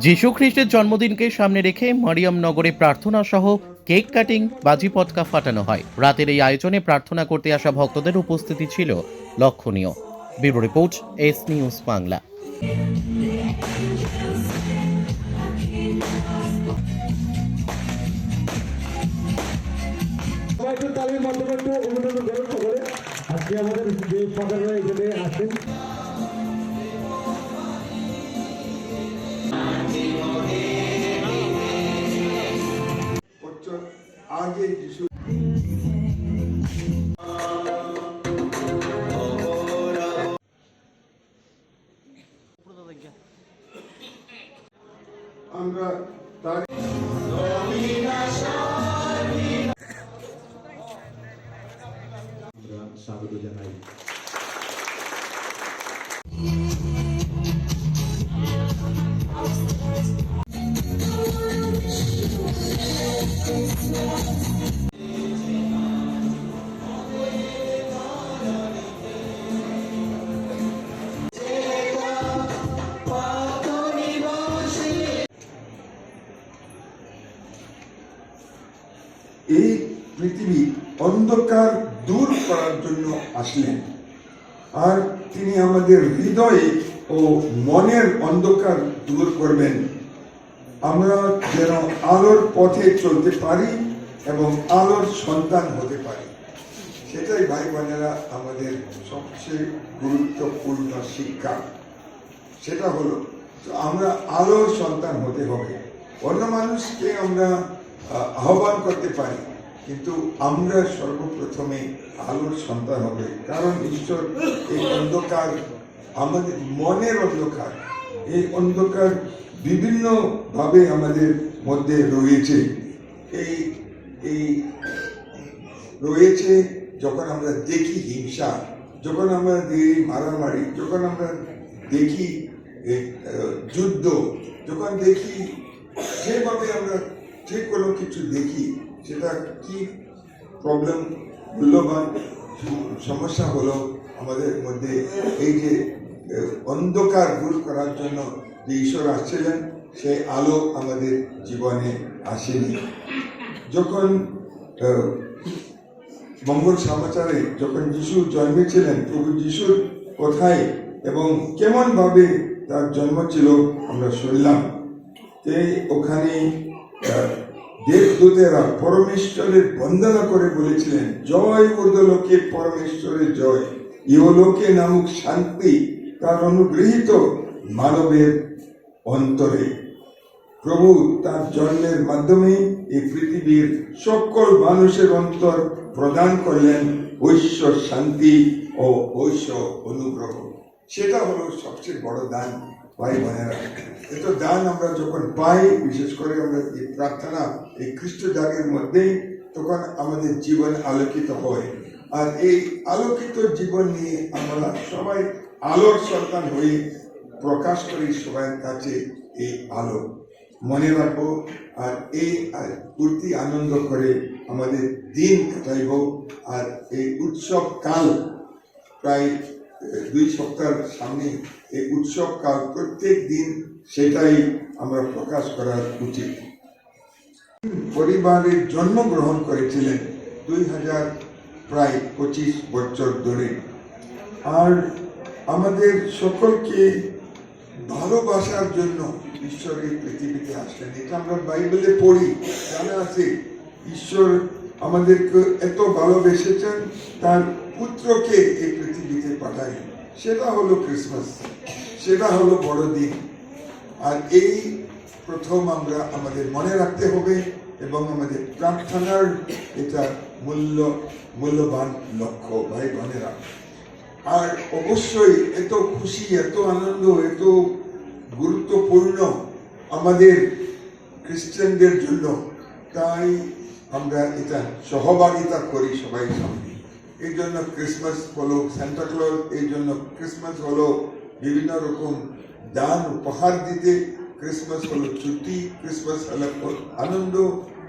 যীশু খ্রিস্টের জন্মদিনকে সামনে রেখে মারিয়াম নগরে প্রার্থনা সহ কেক কাটিং, বাজি পটকা ফাটানো হয়। রাতের এই আয়োজনে প্রার্থনা করতে আসা ভক্তদের উপস্থিতি ছিল লক্ষণীয়। Bureau report, S news Bangla. আজকে আমাদের যে আগে যিশু আমরা তার আমরা স্বাগত জানাই এই পৃথিবী অন্ধকার দূর করার জন্য আসলেন। আর তিনি আমাদের হৃদয়ে ও মনের অন্ধকার দূর করবেন। আমরা যেন আলোর পথে চলতে পারি এবং আলোর সন্তান হতে পারি। সেটাই ভাই বোনেরা আমাদের সবচেয়ে গুরুত্বপূর্ণ শিক্ষা। সেটা হলো আমরা আলোর সন্তান হতে হবে। অন্য মানুষকে আমরা আহ্বান করতে পারি, কিন্তু আমরা সর্বপ্রথমে আলোর সন্তান হবে। কারণ ঈশ্বর এই অন্ধকার, আমাদের মনের অন্ধকার, এই অন্ধকার বিভিন্ন ভাবে আমাদের মধ্যে রয়েছে। এই এই রয়েছে যখন আমরা দেখি হিংসা, যখন আমরা দেখি মারামারি, যখন আমরা দেখি যুদ্ধ, যখন দেখি যেভাবে আমরা যে কোনো কিছু দেখি, সেটা কি প্রবলেম মূল্যবান সম- সমস্যা হলো আমাদের মধ্যে? এই যে অন্ধকার দূর করার জন্য যে ঈশ্বর আসছিলেন সেই আলো আমাদের জীবনে আসেনি। যখন মঙ্গল সমাচারে যখন যিশু জন্মেছিলেন, প্রভু যিশুর কোথায় এবং কেমনভাবে তার জন্ম ছিল, আমরা শুনলাম। ওখানে দেবদূতেরা পরমেশ্বরের বন্দনা করে বলেছিলেন, জয় উর্দলোকে পরমেশ্বরের জয়। ইহলোকে নামক শান্তি, তার অনুগৃহীত মানবের অন্তরে। প্রভু তার জন্মের মাধ্যমে এই পৃথিবীর সকল মানুষের অন্তর প্রদান করলেন ঐশ্ব শান্তি ও ঐশ্ব অনুগ্রহ। সেটা হলো সবচেয়ে বড় দান। ভাই বোনেরা এত দান আমরা যখন পাই, বিশেষ করে আমরা এই প্রার্থনা, এই খ্রিস্ট জাগের মধ্যেই, তখন আমাদের জীবন আলোকিত হয়। আর এই আলোকিত জীবন নিয়ে আমরা সবাই আলোর সন্তান হয়ে প্রকাশ করি সবার কাছে এই আলো। মনে রাখব আর এই ফুর্তি আনন্দ করে আমাদের দিন কাটাইব আর এই উৎসব কাল প্রায় দুই সপ্তাহের সামনে এই উৎসব কাল প্রত্যেক দিন সেটাই আমরা প্রকাশ করার উচিত। পরিবারের জন্মগ্রহণ করেছিলেন দুই হাজার প্রায় পঁচিশ বছর ধরে। আর আমাদের সকলকে ভালোবাসার জন্য ঈশ্বর এই পৃথিবীতে আসলেন। এটা আমরা বাইবেলে পড়ি, জানা আছে, ঈশ্বর আমাদেরকে এত ভালোবেসেছেন, তার পুত্রকে এই পৃথিবীতে পাঠায় সেটা হলো ক্রিসমাস। সেটা হলো বড়দিন। আর এই প্রথম আমরা আমাদের মনে রাখতে হবে এবং আমাদের প্রার্থনার এটা মূল্য, মূল্যবান লক্ষ্য ভাই বোনেরা। আর অবশ্যই এত খুশি, এত আনন্দ, এত গুরুত্বপূর্ণ আমাদের খ্রিস্টানদের জন্য। তাই আমরা এটা সহভাগিতা করি সবাই সামনে। এই জন্য ক্রিসমাস হলো সান্টা ক্লজ এই জন্য ক্রিসমাস হলো বিভিন্ন রকম দান উপহার দিতে ক্রিসমাস হলো ছুটি ক্রিসমাস হলো আনন্দ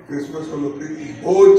ক্রিসমাস হলো প্রীতি, ভোজ।